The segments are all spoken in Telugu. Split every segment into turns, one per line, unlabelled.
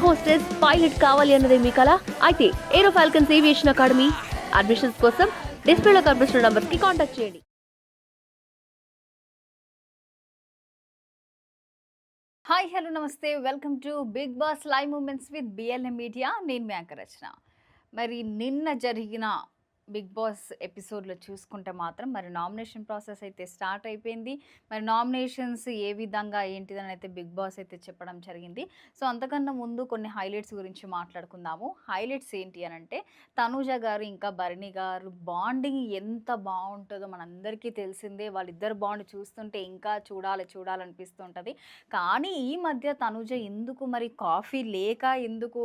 ఎయిర్ హోస్టెస్ పైలట్ కావాలి అన్నదే మీ కళ అయితే Aero Falcons aviation academy admissions కోసం డిస్ప్లేలో కనిపిస్తున్న నంబర్స్కి కాంటాక్ట్ చేయండి.
హాయ్ హలో నమస్తే. Welcome to Bigg Boss live moments with BLM media. నేను మీ రచన మరి నిన్న జరిగిన బిగ్ బాస్ ఎపిసోడ్లో చూసుకుంటే మాత్రం మరి నామినేషన్ ప్రాసెస్ అయితే స్టార్ట్ అయిపోయింది. మరి నామినేషన్స్ ఏ విధంగా ఏంటిదని అయితే బిగ్ బాస్ అయితే చెప్పడం జరిగింది. సో అంతకన్నా ముందు కొన్ని హైలైట్స్ గురించి మాట్లాడుకుందాము. హైలైట్స్ ఏంటి అని అంటే తనూజ గారు ఇంకా భరణి గారు బాండింగ్ ఎంత బాగుంటుందో మనందరికీ తెలిసిందే. వాళ్ళిద్దరు బాండ్ చూస్తుంటే ఇంకా చూడాలి చూడాలనిపిస్తుంటుంది. కానీ ఈ మధ్య తనూజ ఎందుకు మరి కాఫీ లేక ఎందుకు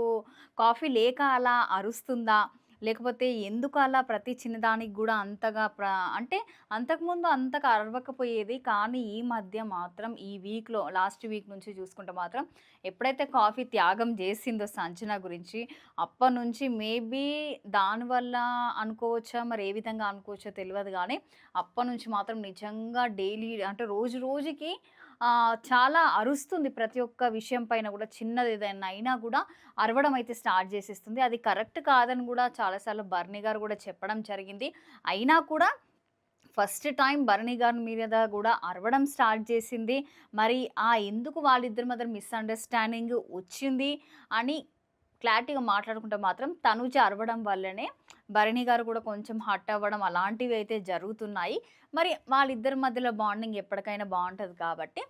కాఫీ లేక అలా అరుస్తుందా? లేకపోతే ఎందుకు అలా ప్రతి చిన్నదానికి కూడా అంతగా ప్ర అంటే అంతకుముందు అంతగా అరవకపోయేది కానీ ఈ మధ్య మాత్రం ఈ వీక్లో లాస్ట్ వీక్ నుంచి చూసుకుంటే మాత్రం ఎప్పుడైతే కాఫీ త్యాగం చేసిందో సంచన గురించి అప్పటి నుంచి మేబీ దానివల్ల అనుకోవచ్చా మరి ఏ విధంగా అనుకోవచ్చో తెలియదు కానీ అప్పటి నుంచి మాత్రం నిజంగా డైలీ అంటే రోజు రోజుకి చాలా అరుస్తుంది ప్రతి ఒక్క విషయం పైన కూడా చిన్నది ఏదైనా అయినా కూడా అరవడం అయితే స్టార్ట్ చేసేస్తుంది. అది కరెక్ట్ కాదని కూడా చాలాసార్లు బర్నీ గారు కూడా చెప్పడం జరిగింది. అయినా కూడా ఫస్ట్ టైం భరణి గారి మీద కూడా అరవడం స్టార్ట్ చేసింది. మరి ఆ ఎందుకు వాళ్ళిద్దరి మధ్య మిస్అండర్స్టాండింగ్ వచ్చింది అని క్లారిటీగా మాట్లాడుకుంటే మాత్రం తనుజ అరవడం వల్లనే భరణి గారు కూడా కొంచెం హట్ అవ్వడం అలాంటివి అయితే జరుగుతున్నాయి. మరి వాళ్ళిద్దరి మధ్యలో బాండింగ్ ఎప్పటికైనా బాగుంటుంది కాబట్టి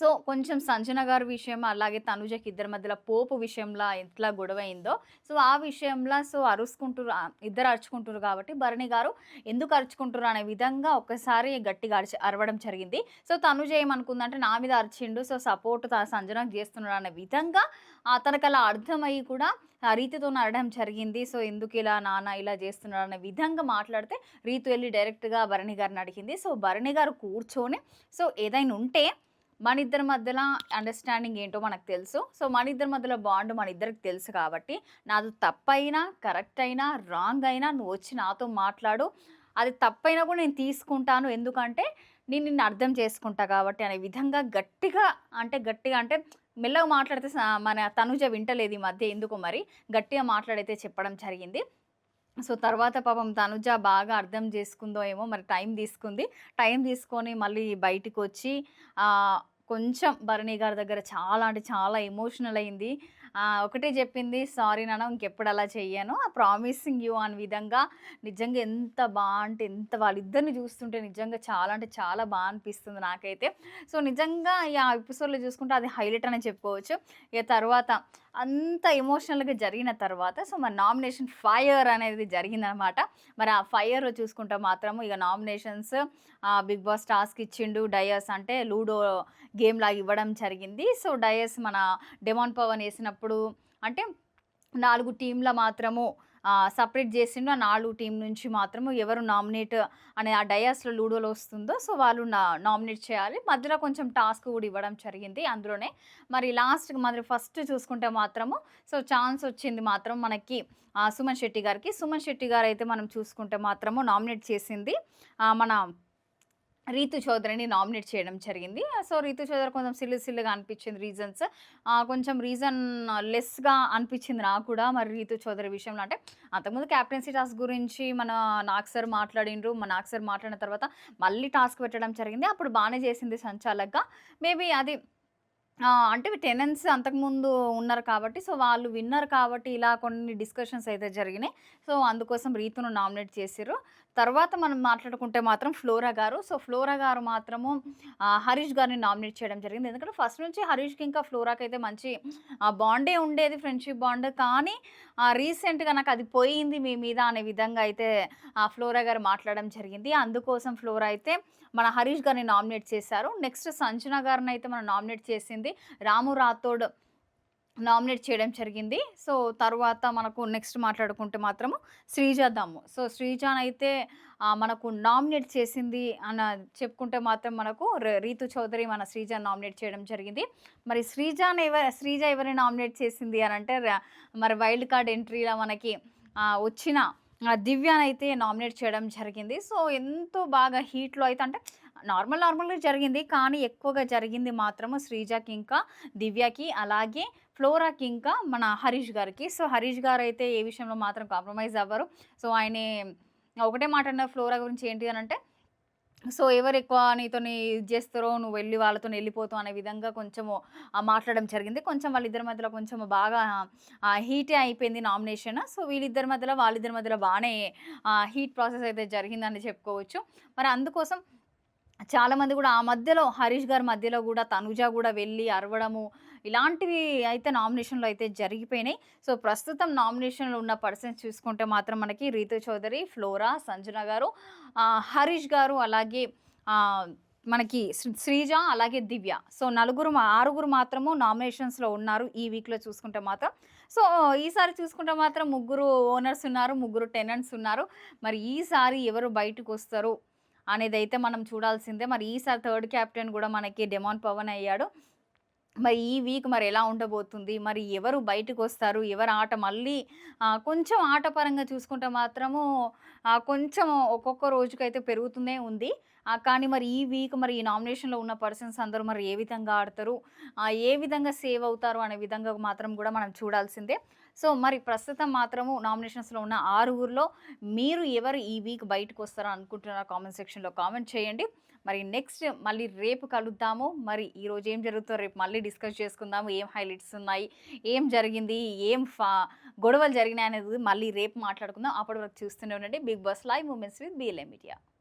సో కొంచెం సంజన గారి విషయం అలాగే తనుజకి ఇద్దరి మధ్యలో పోపు విషయంలో ఎట్లా గొడవ అయిందో సో ఆ విషయంలో సో అరుచుకుంటారు ఇద్దరు అరుచుకుంటారు కాబట్టి భరణి గారు ఎందుకు అరుచుకుంటారు అనే విధంగా ఒక్కసారి గట్టిగా అరిచి అరవడం జరిగింది. సో తనుజ ఏమనుకుందంటే నా మీద అరిచిండు సో సపోర్ట్ సంజనకు చేస్తున్నాడు అనే విధంగా ఆ తనకు అలా అర్థమయ్యి కూడా ఆ రీతితో అడడం జరిగింది. సో ఎందుకు ఇలా నాన్న ఇలా చేస్తున్నాడు అనే విధంగా మాట్లాడితే రీతు వెళ్ళి డైరెక్ట్గా భరణి గారిని అడిగింది. సో భరణి గారు కూర్చొని సో ఏదైనా ఉంటే మన ఇద్దరి మధ్యలో అండర్స్టాండింగ్ ఏంటో మనకు తెలుసు. సో మన ఇద్దరి మధ్యలో బాండ్ మన ఇద్దరికి తెలుసు కాబట్టి నాది తప్పైనా కరెక్ట్ అయినా రాంగ్ అయినా నువ్వు వచ్చి నాతో మాట్లాడు. అది తప్పైనా కూడా నేను తీసుకుంటాను. ఎందుకంటే నేను నిన్ను అర్థం చేసుకుంటా కాబట్టి అనే విధంగా గట్టిగా అంటే గట్టిగా అంటే మెల్లగా మాట్లాడితే మన తనుజ వింటలేదు ఈ మధ్య ఎందుకు మరి. గట్టిగా మాట్లాడైతే చెప్పడం జరిగింది. సో తర్వాత పాపం తనుజ బాగా అర్థం చేసుకుందో ఏమో మరి టైం తీసుకుంది. టైం తీసుకొని మళ్ళీ బయటికి వచ్చి కొంచెం భరణి గారి దగ్గర చాలా అంటే చాలా ఎమోషనల్ అయింది. ఒకటే చెప్పింది సారీ నాన్న ఇంకెప్పుడు అలా చెయ్యను. ఆ ప్రామిసింగ్ యూ అనే విధంగా నిజంగా ఎంత బాగా అంటే ఎంత వాళ్ళిద్దరిని చూస్తుంటే నిజంగా చాలా అంటే చాలా బాగా అనిపిస్తుంది నాకైతే. సో నిజంగా ఈ ఆ ఎపిసోడ్లో చూసుకుంటే అది హైలైట్ అని చెప్పుకోవచ్చు. ఇక తర్వాత అంత ఎమోషనల్గా జరిగిన తర్వాత సో మరి నామినేషన్ ఫైర్ అనేది జరిగిందనమాట. మరి ఆ ఫైర్ చూసుకుంటే మాత్రము ఇక నామినేషన్స్ బిగ్ బాస్ టాస్క్ ఇచ్చిండు డయస్ అంటే లూడో గేమ్ లాగా ఇవ్వడం జరిగింది. సో డయస్ మన డెమాన్ పవన్ వేసినప్పుడు అంటే నాలుగు టీంల మాత్రము సపరేట్ చేసిండు. ఆ నాలుగు టీం నుంచి మాత్రము ఎవరు నామినేట్ అనే ఆ డయాస్లో లూడోలో వస్తుందో సో వాళ్ళు నా నామినేట్ చేయాలి. మధ్యలో కొంచెం టాస్క్ కూడా ఇవ్వడం జరిగింది అందులోనే. మరి లాస్ట్కి మరి ఫస్ట్ చూసుకుంటే మాత్రము సో ఛాన్స్ వచ్చింది మాత్రం మనకి సుమన్ శెట్టి గారికి. సుమన్ శెట్టి గారు అయితే మనం చూసుకుంటే మాత్రము నామినేట్ చేసింది మన రీతు చౌదరిని నామినేట్ చేయడం జరిగింది. సో రీతు చౌదరి కొంచెం సిల్లు సిల్లుగా అనిపించింది రీజన్స్. కొంచెం రీజన్ లెస్గా అనిపించింది నాకు కూడా మరి రీతు చౌదరి విషయంలో. అంటే అంతకుముందు క్యాప్టెన్సీ టాస్క్ గురించి మన నాగ్ సార్ మాట్లాడిండ్రు. మన నాగ్ సార్ మాట్లాడిన తర్వాత మళ్ళీ టాస్క్ పెట్టడం జరిగింది. అప్పుడు బాగానే చేసింది సంచాలక్గా. మేబీ అది అంటే టెనెన్స్ అంతకుముందు ఉన్నారు కాబట్టి సో వాళ్ళు విన్నారు కాబట్టి ఇలా కొన్ని డిస్కషన్స్ అయితే జరిగినాయి. సో అందుకోసం రీతును నామినేట్ చేసారు తర్వాత మనం మాట్లాడుకుంటే మాత్రం ఫ్లోరా గారు. సో ఫ్లోరా గారు మాత్రము హరీష్ గారిని నామినేట్ చేయడం జరిగింది. ఎందుకంటే ఫస్ట్ నుంచి హరీష్కి ఇంకా ఫ్లోరాకి అయితే మంచి బాండే ఉండేది ఫ్రెండ్షిప్ బాండ్. కానీ రీసెంట్గా నాకు అది పోయింది మీ మీద అనే విధంగా అయితే ఆ, ఫ్లోరా గారు మాట్లాడడం జరిగింది. అందుకోసం ఫ్లోరా అయితే మన హరీష్ గారిని నామినేట్ చేశారు. నెక్స్ట్ సంజన గారిని అయితే మనం నామినేట్ చేసింది రాము రాథోడ్. నామినేట్ చేయడం జరిగింది. సో తర్వాత మనకు నెక్స్ట్ మాట్లాడుకుంటే మాత్రము శ్రీజ సో శ్రీజాన్ అయితే మనకు నామినేట్ చేసింది అన్న చెప్పుకుంటే మాత్రం మనకు ర- రీతు చౌదరి మన శ్రీజ నామినేట్ చేయడం జరిగింది. మరి శ్రీజాన్ ఎవ శ్రీజ ఎవరిని నామినేట్ చేసింది అని అంటే మరి వైల్డ్ కార్డ్ ఎంట్రీలో మనకి వచ్చిన దివ్యానైతే నామినేట్ చేయడం జరిగింది. సో ఎంతో బాగా హీట్లో అయితే అంటే నార్మల్ నార్మల్గా జరిగింది. కానీ ఎక్కువగా జరిగింది మాత్రము శ్రీజకి ఇంకా దివ్యకి అలాగే ఫ్లోరాకి ఇంకా మన హరీష్ గారికి. సో హరీష్ గారు అయితే ఏ విషయంలో మాత్రం కాంప్రమైజ్ అవ్వరు. సో ఆయనే ఒకటే మాట అన్నారు ఫ్లోరా గురించి ఏంటి అని అంటే సో ఎవరు ఎక్కువ నీతో ఇది చేస్తారో నువ్వు వెళ్ళి వాళ్ళతో వెళ్ళిపోతావు అనే విధంగా కొంచెము మాట్లాడడం జరిగింది. కొంచెం వాళ్ళిద్దరి మధ్యలో కొంచెం బాగా హీటే అయిపోయింది నామినేషన్. సో వీళ్ళిద్దరి మధ్యలో వాళ్ళిద్దరి మధ్యలో బాగానే హీట్ ప్రాసెస్ అయితే జరిగిందని చెప్పుకోవచ్చు. మరి అందుకోసం చాలామంది కూడా ఆ మధ్యలో హరీష్ గారి మధ్యలో కూడా తనుజ కూడా వెళ్ళి అరవడము ఇలాంటివి అయితే నామినేషన్లో అయితే జరిగిపోయినాయి. సో ప్రస్తుతం నామినేషన్లో ఉన్న పర్సన్స్ చూసుకుంటే మాత్రం మనకి రీతు చౌదరి ఫ్లోరా సంజన గారు హరీష్ గారు అలాగే మనకి శ్రీ- శ్రీజ అలాగే దివ్య. సో నలుగురు ఆరుగురు మాత్రము నామినేషన్స్లో ఉన్నారు ఈ వీక్లో చూసుకుంటే మాత్రం. సో ఈసారి చూసుకుంటే మాత్రం ముగ్గురు ఓనర్స్ ఉన్నారు ముగ్గురు టెనెంట్స్ ఉన్నారు. మరి ఈసారి ఎవరు బయటకు వస్తారు అనేది అయితే మనం చూడాల్సిందే. మరి ఈసారి థర్డ్ క్యాప్టెన్ కూడా మనకి డెమాన్ పవన్ అయ్యాడు. మరి ఈ వీక్ మరి ఎలా ఉండబోతుంది? మరి ఎవరు బయటకు వస్తారు ఎవరు ఆట మళ్ళీ కొంచెం ఆట పరంగా చూసుకుంటే మాత్రము కొంచెం ఒక్కొక్క రోజుకైతే పెరుగుతూనే ఉంది. కానీ మరి ఈ వీక్ మరి ఈ నామినేషన్లో ఉన్న పర్సన్స్ అందరూ మరి ఏ విధంగా ఆడతారు? ఏ విధంగా సేవ్ అవుతారు అనే విధంగా మాత్రం కూడా మనం చూడాల్సిందే. సో మరి ప్రస్తుతం మాత్రము నామినేషన్స్లో ఉన్న ఆరుగురిలో మీరు ఎవరు ఈ వీక్ బయటకు వస్తారో అనుకుంటున్నారో కామెంట్ సెక్షన్లో కామెంట్ చేయండి. మరి నెక్స్ట్ మళ్ళీ రేపు కలుద్దాము. మరి ఈ రోజు ఏం జరుగుతుందో రేపు మళ్ళీ డిస్కస్ చేసుకుందాము. ఏం హైలైట్స్ ఉన్నాయి? ఏం జరిగింది? ఏం ఫా గొడవలు జరిగినాయి అనేది మళ్ళీ రేపు మాట్లాడుకుందాం. అప్పటి వరకు చూస్తూనే ఉండండి. Bigg Boss live moments with BLA media.